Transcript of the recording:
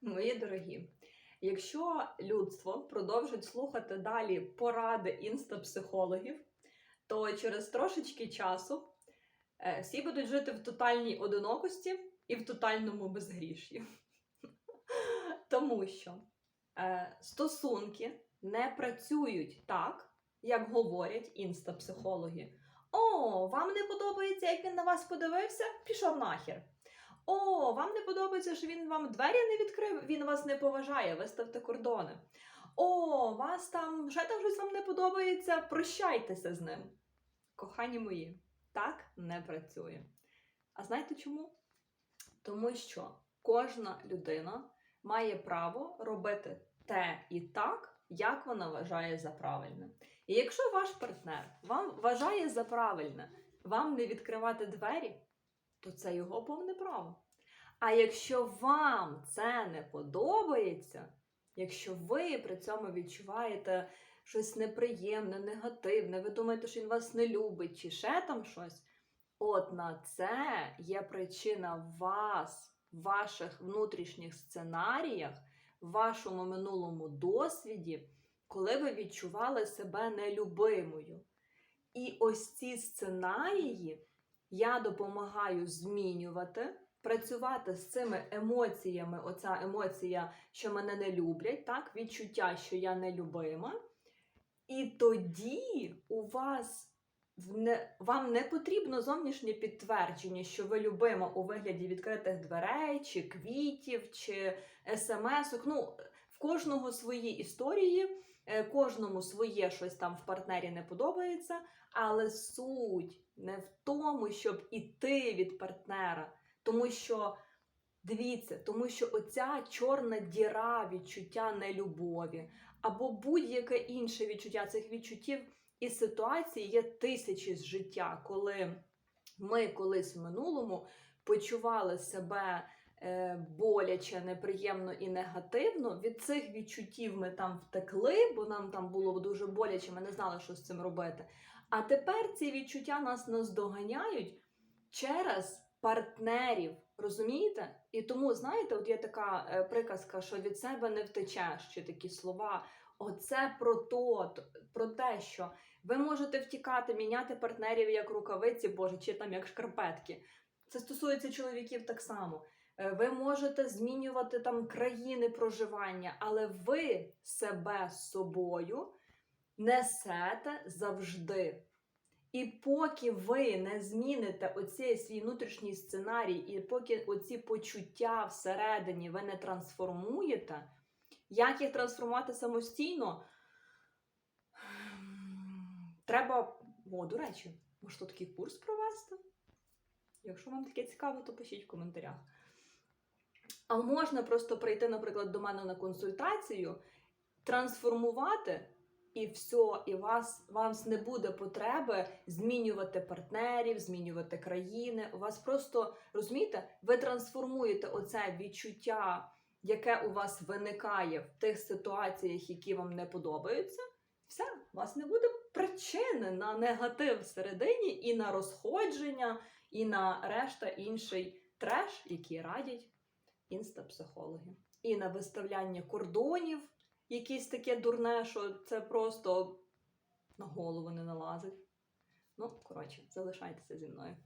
Мої дорогі, якщо людство продовжить слухати далі поради інстапсихологів, то через трошечки часу е, всі будуть жити в тотальній одинокості і в тотальному безгріші. Тому що е, стосунки не працюють так, як говорять інстапсихологи. О, вам не подобається, як він на вас подивився? Пішов нахер. О, вам не подобається, що він вам двері не відкрив, він вас не поважає, виставте кордони. О, вас там вже там щось вам не подобається, прощайтеся з ним. Кохані мої, так не працює. А знаєте чому? Тому що кожна людина має право робити те і так, як вона вважає за правильне. І якщо ваш партнер вам вважає за правильне вам не відкривати двері, то це його повне право. А якщо вам це не подобається, якщо ви при цьому відчуваєте щось неприємне, негативне, ви думаєте, що він вас не любить, чи ще там щось, от на це є причина вас, в ваших внутрішніх сценаріях, в вашому минулому досвіді, коли ви відчували себе нелюбимою. І ось ці сценарії я допомагаю змінювати, працювати з цими емоціями. Оця емоція, що мене не люблять, так, відчуття, що я нелюбима. І тоді у вас не, вам не потрібно зовнішнє підтвердження, що ви любима у вигляді відкритих дверей, чи квітів, чи смс-ок. Ну, в кожного свої історії, кожному своє щось там в партнері не подобається, але суть не в тому, щоб іти від партнера. Тому що, дивіться, тому що оця чорна діра відчуття нелюбові, або будь-яке інше відчуття цих відчуттів і ситуацій є тисячі з життя, коли ми колись в минулому почували себе е, боляче, неприємно і негативно. Від цих відчуттів ми там втекли, бо нам там було дуже боляче, ми не знали, що з цим робити. А тепер ці відчуття нас наздоганяють через партнерів. Розумієте? І тому, знаєте, от є така е, приказка, що від себе не втечеш, чи такі слова. Оце про то, про те, що ви можете втікати, міняти партнерів як рукавиці, боже, чи там як шкарпетки. Це стосується чоловіків так само. Е, Ви можете змінювати там країни проживання, але ви себе собою несете завжди. І поки ви не зміните оцей свій внутрішній сценарій, і поки оці почуття всередині ви не трансформуєте, як їх трансформувати самостійно? Треба, о, до речі, може такий курс провести? Якщо вам таке цікаво, то пишіть в коментарях. А можна просто прийти, наприклад, до мене на консультацію, трансформувати і все, і вас, вас не буде потреби змінювати партнерів, змінювати країни. У вас просто розумієте, ви трансформуєте оце відчуття, яке у вас виникає в тих ситуаціях, які вам не подобаються. Все, у вас не буде причини на негатив всередині і на розходження, і на решта інший треш, який радять інстапсихологи. І на виставляння кордонів, якесь таке дурне, що це просто на голову не налазить. Ну, коротше, залишайтеся зі мною.